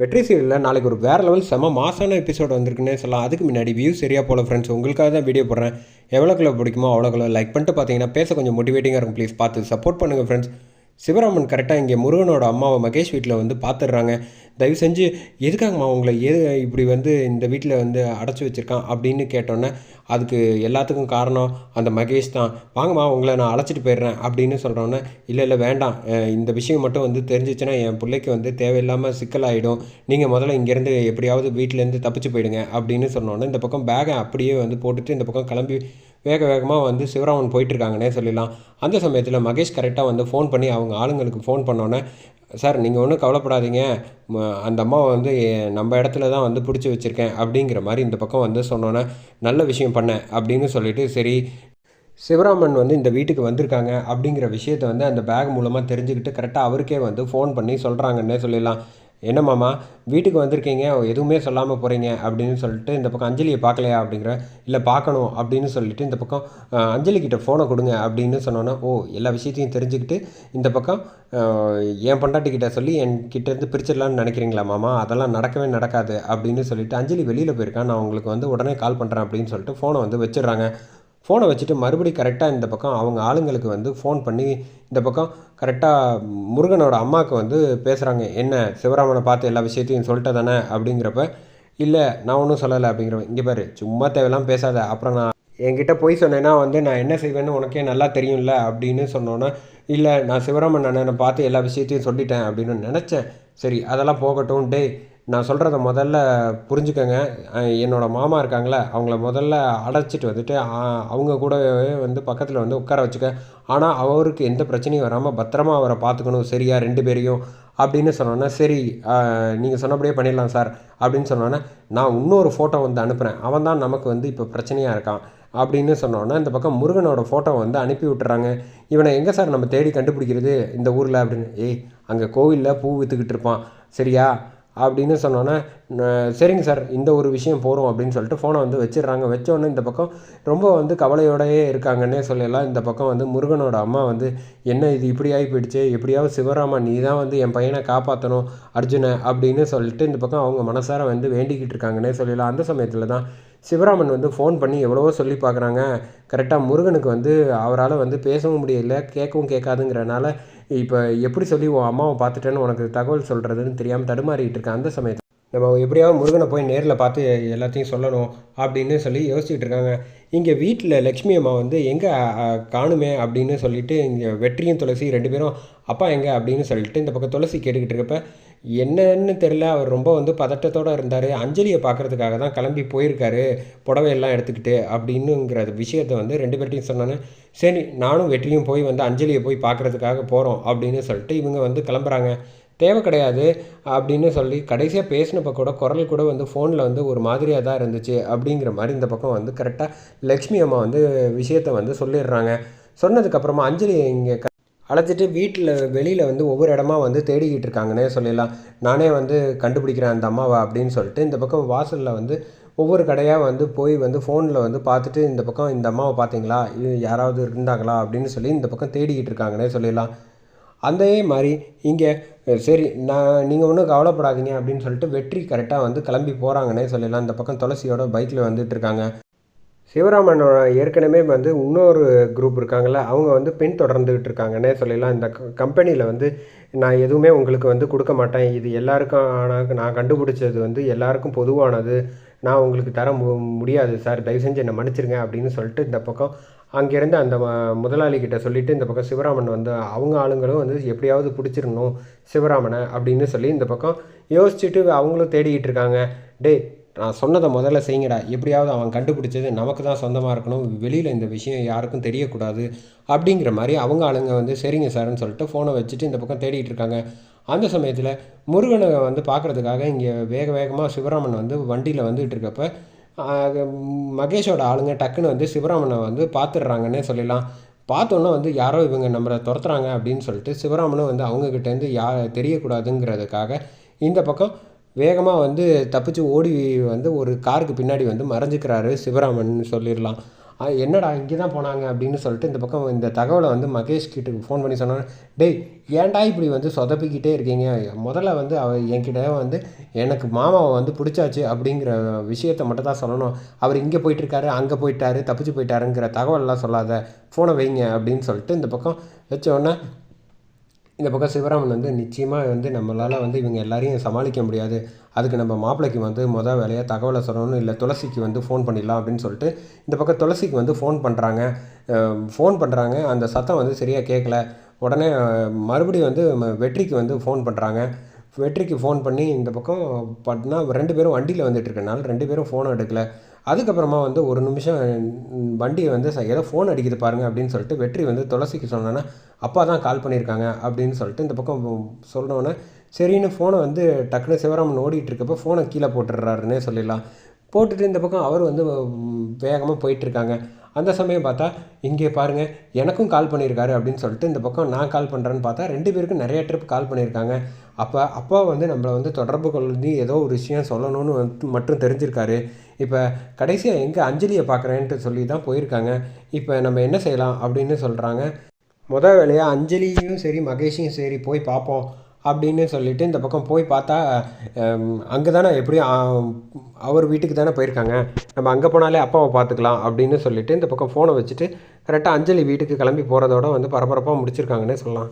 வெற்றி சீரியலில் நாளைக்கு ஒரு வேறு லெவல் செம மாசான எபிசோட் வந்திருக்குன்னே சொல்லலாம். அதுக்கு முன்னாடி வியூ சரியாக போல ஃப்ரெண்ட்ஸ் உங்களுக்காக தான் வீடியோ போடுறேன். எவ்வளோக்குள்ள பிடிக்குமோ அவ்வளோக்குள்ள லைக் பண்ணிட்டு பார்த்தீங்கன்னா பேச கொஞ்சம் மோட்டிவேட்டிங்காக இருக்கும். ப்ளீஸ் பார்த்து சப்போர்ட் பண்ணுங்கள் ஃப்ரெண்ட்ஸ் சிவராமன் கரெக்டாக இங்கே முருகனோட அம்மாவை மகேஷ் வீட்டில் வந்து பார்த்துடுறாங்க தயவு செஞ்சு எதுக்காகம்மா உங்களை எது இப்படி வந்து இந்த வீட்டில் வந்து அடைச்சி வச்சுருக்கான் அப்படின்னு கேட்டோன்னே அதுக்கு எல்லாத்துக்கும் காரணம் அந்த மகேஷ் தான். வாங்கம்மா உங்களை நான் அழைச்சிட்டு போயிடுறேன் அப்படின்னு சொல்கிறோன்னே இல்லை இல்லை வேண்டாம். இந்த விஷயம் மட்டும் வந்து தெரிஞ்சிச்சுன்னா என் பிள்ளைக்கு வந்து தேவையில்லாமல் சிக்கலாகிடும் நீங்கள் முதல்ல இங்கேருந்து எப்படியாவது வீட்டிலேருந்து தப்பிச்சு போயிடுங்க அப்படின்னு சொன்னோன்னே இந்த பக்கம் பேகை அப்படியே வந்து போட்டுட்டு இந்த பக்கம் கிளம்பி வேக வேகமாக வந்து சிவராமன் போயிட்டுருக்காங்கன்னே சொல்லிடலாம். அந்த சமயத்தில் மகேஷ் கரெக்டாக வந்து ஃபோன் பண்ணி அவங்க ஆளுங்களுக்கு ஃபோன் பண்ணோன்னே சார் நீங்கள் ஒன்றும் கவலைப்படாதீங்க. ம- அந்த அம்மாவை வந்து நம்ம இடத்துல தான் வந்து பிடிச்சி வச்சுருக்கேன். அப்படிங்கிற மாதிரி இந்த பக்கம் வந்து சொன்னோன்னே நல்ல விஷயம் பண்ணேன் அப்படின்னு சொல்லிவிட்டு சரி சிவராமன் வந்து இந்த வீட்டுக்கு வந்திருக்காங்க. அப்படிங்கிற விஷயத்த வந்து அந்த பேக் மூலமாக தெரிஞ்சுக்கிட்டு கரெக்டாக அவருக்கே வந்து ஃபோன் பண்ணி சொல்கிறாங்கன்னே சொல்லிடலாம். என்ன மாமா வீட்டுக்கு வந்திருக்கீங்க எதுவுமே சொல்லாமல் போகிறீங்க அப்படின்னு சொல்லிட்டு இந்த பக்கம் அஞ்சலியை பார்க்கலையா அப்படிங்கிற இல்லை பார்க்கணும் அப்படின்னு சொல்லிட்டு இந்த பக்கம் அஞ்சலிக்கிட்ட அஞ்சலி ஃபோனை கொடுங்க அப்படின்னு சொன்னோன்னே ஓ எல்லா விஷயத்தையும் தெரிஞ்சுக்கிட்டு இந்த பக்கம் என் பொண்டாட்டிக்கிட்ட சொல்லி என்கிட்டேருந்து இருந்து பிரிச்சிடலான்னு நினைக்கிறீங்களா மாமா? அதெல்லாம் நடக்கவே நடக்காது அப்படின்னு சொல்லிட்டு அஞ்சலி வெளியில் போயிருக்கான் நான் உங்களுக்கு வந்து உடனே கால் பண்ணுறேன் அப்படின்னு சொல்லிட்டு ஃபோனை வந்து வச்சிடுறாங்க. ஃபோனை வச்சுட்டு மறுபடி கரெக்டாக இந்த பக்கம் அவங்க ஆளுங்களுக்கு வந்து ஃபோன் பண்ணி இந்த பக்கம் கரெக்டாக முருகனோட அம்மாவுக்கு வந்து பேசுகிறாங்க என்ன சிவராமனை பார்த்து எல்லா விஷயத்தையும் சொல்லிட்ட தானே அப்படிங்கிறப்ப இல்லை நான் ஒன்றும் சொல்லலை அப்படிங்கிறப்ப இங்கே பாரு சும்மா தேவையெல்லாம் பேசாத. அப்புறம் நான் என்கிட்ட போய் சொன்னேன்னா வந்து நான் என்ன செய்வேன்னு உனக்கே நல்லா தெரியும்ல அப்படின்னு சொன்னோன்னே இல்லை நான் சிவராமன் அண்ணனை பார்த்து எல்லா விஷயத்தையும் சொல்லிட்டேன் அப்படின்னு நினச்சேன். சரி அதெல்லாம் போகட்டும் டேய் நான் சொல்கிறத முதல்ல புரிஞ்சுக்கங்க. என்னோடய மாமா இருக்காங்களே அவங்கள முதல்ல அடைச்சிட்டு வந்துட்டு அவங்க கூடவே வந்து பக்கத்தில் வந்து உட்கார வச்சுக்க. ஆனால் அவருக்கு எந்த பிரச்சனையும் வராமல் பத்திரமா அவரை பார்த்துக்கணும். சரியா ரெண்டு பேரையும் அப்படின்னு சொன்னோன்னே சரி நீங்கள் சொன்னபடியே பண்ணிடலாம் சார் அப்படின்னு சொன்னோன்னே நான் இன்னொரு ஃபோட்டோ வந்து அனுப்புகிறேன் அவன் தான் நமக்கு வந்து இப்போ பிரச்சனையாக இருக்கான் அப்படின்னு சொன்னோன்னே இந்த பக்கம் முருகனோட ஃபோட்டோ வந்து அனுப்பி விட்டுறாங்க. இவனை எங்கே சார் நம்ம தேடி கண்டுபிடிக்கிறது இந்த ஊரில் அப்படின்னு. ஏய் அங்கே கோவிலில் பூ விற்றுக்கிட்டு இருப்பான். சரியா? அப்படின்னு சொன்னோன்னே சரிங்க சார் இந்த ஒரு விஷயம் போகிறோம் அப்படின்னு சொல்லிட்டு ஃபோனை வந்து வச்சிடுறாங்க. வச்சோடனே இந்த பக்கம் ரொம்ப வந்து கவலையோடயே இருக்காங்கன்னே சொல்லலாம். இந்த பக்கம் வந்து முருகனோட அம்மா வந்து என்ன இது இப்படி ஆகி போயிடுச்சு எப்படியாவது சிவராமா நீ தான் வந்து என் பையனை காப்பாற்றணும் அர்ஜுனை அப்படின்னு சொல்லிட்டு இந்த பக்கம் அவங்க மனசார வந்து வேண்டிக்கிட்டு இருக்காங்கன்னே சொல்லலாம். அந்த சமயத்தில் தான் சிவராமன் வந்து ஃபோன் பண்ணி எவ்வளவோ சொல்லி பார்க்குறாங்க. கரெக்டாக முருகனுக்கு வந்து அவரால் வந்து பேசவும் முடியல கேட்கவும் கேட்காதுங்கிறனால இப்போ எப்படி சொல்லி உன் அம்மாவை பார்த்துட்டேன்னு உனக்கு தகவல் சொல்கிறதுன்னு தெரியாமல் தடுமாறிட்டு இருக்கேன் அந்த சமயத்தில். நம்ம எப்படியாவது முருகனை போய் நேரில் பார்த்து எல்லாத்தையும் சொல்லணும் அப்படின்னு சொல்லி யோசிச்சுட்டு இருக்காங்க. இங்கே வீட்டில் லக்ஷ்மி அம்மா வந்து எங்கே காணுமே அப்படின்னு சொல்லிட்டு இங்கே வெற்றியும் துளசி ரெண்டு பேரும் அப்பா எங்கே அப்படின்னு சொல்லிட்டு இந்த பக்கம் துளசி கேட்டுக்கிட்டு இருக்கப்ப என்னன்னு தெரில அவர் ரொம்ப வந்து பதட்டத்தோடு இருந்தார். அஞ்சலியை பார்க்கறதுக்காக தான் கிளம்பி போயிருக்காரு. புடவையெல்லாம் எடுத்துக்கிட்டு அப்படின்னுங்கிற விஷயத்த வந்து ரெண்டு பேர்ட்டையும் சொன்னானே சரி நானும் வெற்றியும் போய் வந்து அஞ்சலியை போய் பார்க்குறதுக்காக போகிறோம் அப்படின்னு சொல்லிட்டு இவங்க வந்து கிளம்புறாங்க. தேவை கிடையாது அப்படின்னு சொல்லி கடைசியாக பேசினப்ப கூட குரல் கூட வந்து ஃபோனில் வந்து ஒரு மாதிரியாக தான் இருந்துச்சு அப்படிங்கிற மாதிரி இந்த பக்கம் வந்து கரெக்டாக லக்ஷ்மி அம்மா வந்து விஷயத்தை வந்து சொல்லிடுறாங்க. சொன்னதுக்கப்புறமா அஞ்சலி இங்கே அழைச்சிட்டு வீட்டில் வெளியில் வந்து ஒவ்வொரு இடமா வந்து தேடிக்கிட்டு இருக்காங்கன்னே சொல்லிடலாம் நானே வந்து கண்டுபிடிக்கிறேன் அந்த அம்மாவை அப்படின்னு சொல்லிட்டு இந்த பக்கம் வாசலில் வந்து ஒவ்வொரு கடையாக வந்து போய் வந்து ஃபோனில் வந்து பார்த்துட்டு இந்த பக்கம் இந்த அம்மாவை பார்த்தீங்களா? இது யாராவது இருந்தாங்களா? அப்படின்னு சொல்லி இந்த பக்கம் தேடிக்கிட்டு இருக்காங்கன்னே சொல்லிடலாம் அதே மாதிரி இங்கே சரி நான் நீங்கள் ஒன்றும் கவலைப்படாதீங்க அப்படின்னு சொல்லிட்டு வெற்றி கரெக்டாக வந்து கிளம்பி போகிறாங்கன்னே சொல்லிடலாம் இந்த பக்கம் துளசியோட பைக்கில் வந்துட்டு இருக்காங்க. சிவராமனோட ஏற்கனவே வந்து இன்னொரு குரூப் இருக்காங்கல்ல அவங்க வந்து பின் தொடர்ந்துகிட்டு இருக்காங்கன்னே சொல்லிடலாம் இந்த கம்பெனியில் வந்து நான் எதுவுமே உங்களுக்கு வந்து கொடுக்க மாட்டேன். இது எல்லாருக்கும் ஆனால் நான் கண்டுபிடிச்சது வந்து எல்லாருக்கும் பொதுவானது. நான் உங்களுக்கு தர மு முடியாது சார். தயவு செஞ்சு என்னை மன்னிச்சிருங்க அப்படின்னு சொல்லிட்டு இந்த பக்கம் அங்கேருந்து அந்த ம- முதலாளி சொல்லிட்டு இந்த பக்கம் சிவராமன் வந்து அவங்க ஆளுங்களும் வந்து எப்படியாவது பிடிச்சிடணும் சிவராமனை அப்படின்னு சொல்லி இந்த பக்கம் யோசிச்சுட்டு அவங்களும் தேடிக்கிட்டு இருக்காங்க. டேய் நான் சொன்னதை முதல்ல செய்யுங்கடா. எப்படியாவது அவன் கண்டுபிடிச்சது நமக்கு தான் சொந்தமாக இருக்கணும். வெளியில் இந்த விஷயம் யாருக்கும் தெரியக்கூடாது அப்படிங்கிற மாதிரி அவங்க ஆளுங்க வந்து சரிங்க சார்னு சொல்லிட்டு ஃபோனை வச்சுட்டு இந்த பக்கம் தேடிட்டு இருக்காங்க. அந்த சமயத்தில் முருகனை வந்து பார்க்குறதுக்காக இங்கே வேக வேகமாக சிவராமன் வந்து வண்டியில் வந்துகிட்டு இருக்கப்ப மகேஷோட ஆளுங்க டக்குன்னு வந்து சிவராமனை வந்து பார்த்துடுறாங்கன்னே சொல்லலாம் பார்த்தோன்னே வந்து யாரோ இவங்க நம்மளை துரத்துறாங்க அப்படின்னு சொல்லிட்டு சிவராமனும் வந்து அவங்கக்கிட்டேருந்து யா தெரியக்கூடாதுங்கிறதுக்காக இந்த பக்கம் வேகமாக வந்து தப்பிச்சு ஓடி வந்து ஒரு காருக்கு பின்னாடி வந்து மறைஞ்சிக்கிறாரு சிவராமன் சொல்லிடலாம். என்னடா இங்கே தான் போனாங்க அப்படின்னு சொல்லிட்டு இந்த பக்கம் இந்த தகவலை வந்து மகேஷ் கிட்ட ஃபோன் பண்ணி சொன்னோன்னே டேய் ஏன்டா இப்படி வந்து சொதப்பிக்கிட்டே இருக்கீங்க? முதல்ல வந்து அவ என்கிட்ட வந்து எனக்கு மாமாவை வந்து பிடிச்சாச்சு அப்படிங்கிற விஷயத்த மட்டும் தான் சொல்லணும். அவர் இங்கே போயிட்டுருக்காரு அங்கே போயிட்டாரு தப்பிச்சு போயிட்டாருங்கிற தகவலெலாம் சொல்லாத. ஃபோனை வைங்க அப்படின்னு சொல்லிட்டு இந்த பக்கம் வச்ச உடனே இந்த பக்கம் சிவராமன் வந்து நிச்சயமாக வந்து நம்மளால் வந்து இவங்க எல்லாரையும் சமாளிக்க முடியாது. அதுக்கு நம்ம மாப்பிள்ளைக்கு வந்து மொதல் வேலையாக தகவலை சொல்லணும் இல்லை துளசிக்கு வந்து ஃபோன் பண்ணிடலாம் அப்படின்னு சொல்லிட்டு இந்த பக்கம் துளசிக்கு வந்து ஃபோன் பண்ணுறாங்க ஃபோன் பண்ணுறாங்க அந்த சத்தம் வந்து சரியாக கேட்கல உடனே மறுபடியும் வந்து வெற்றிக்கு வந்து ஃபோன் பண்ணுறாங்க வெற்றிக்கு ஃபோன் பண்ணி இந்த பக்கம் பட்னா ரெண்டு பேரும் வண்டியில் வந்துட்டு இருக்கனால ரெண்டு பேரும் ஃபோன் எடுக்கலை. அதுக்கப்புறமா வந்து ஒரு நிமிஷம் வண்டியை வந்து ஏதோ ஃபோன் அடிக்குது பாருங்க அப்படின்னு சொல்லிட்டு வெற்றி வந்து துளசிக்கு சொன்னோன்னா அப்பா தான் கால் பண்ணியிருக்காங்க அப்படின்னு சொல்லிட்டு இந்த பக்கம் சொன்னோன்னே சரின்னு ஃபோனை வந்து டக்குனு சிவராமன் ஓடிட்டு இருக்கப்போ ஃபோனை கீழே போட்டுடுறாருன்னே சொல்லிடலாம். போட்டுட்டு இந்த பக்கம் அவர் வந்து வேகமாக போயிட்டுருக்காங்க. அந்த சமயம் பார்த்தா இங்கே பாருங்கள் எனக்கும் கால் பண்ணியிருக்காரு அப்படின்னு சொல்லிட்டு இந்த பக்கம் நான் கால் பண்ணுறேன்னு பார்த்தா ரெண்டு பேருக்கும் நிறைய ட்ரிப் கால் பண்ணியிருக்காங்க. அப்போ அப்பா வந்து நம்மளை வந்து தொடர்பு கொள்ளி ஏதோ ஒரு விஷயம் சொல்லணும்னு வந்து மட்டும் தெரிஞ்சிருக்காரு. இப்போ கடைசியாக எங்கே அஞ்சலியை பார்க்குறேன்ட்டு சொல்லி தான் போயிருக்காங்க. இப்போ நம்ம என்ன செய்யலாம் அப்படின்னு சொல்கிறாங்க முத வேலையாக அஞ்சலியும் சரி மகேஷையும் சரி போய் பார்ப்போம். அப்படின்னு சொல்லிட்டு இந்த பக்கம் போய் பார்த்தா அங்கே தானே எப்படியும் அவர் வீட்டுக்கு தானே போயிருக்காங்க. நம்ம அங்கே போனாலே அப்பாவை பார்த்துக்கலாம் அப்படின்னு சொல்லிட்டு இந்த பக்கம் ஃபோனை வச்சுட்டு கரெக்டாக அஞ்சலி வீட்டுக்கு கிளம்பி போகிறதோட வந்து பரபரப்பாக முடிச்சிருக்காங்கன்னே சொல்லலாம்.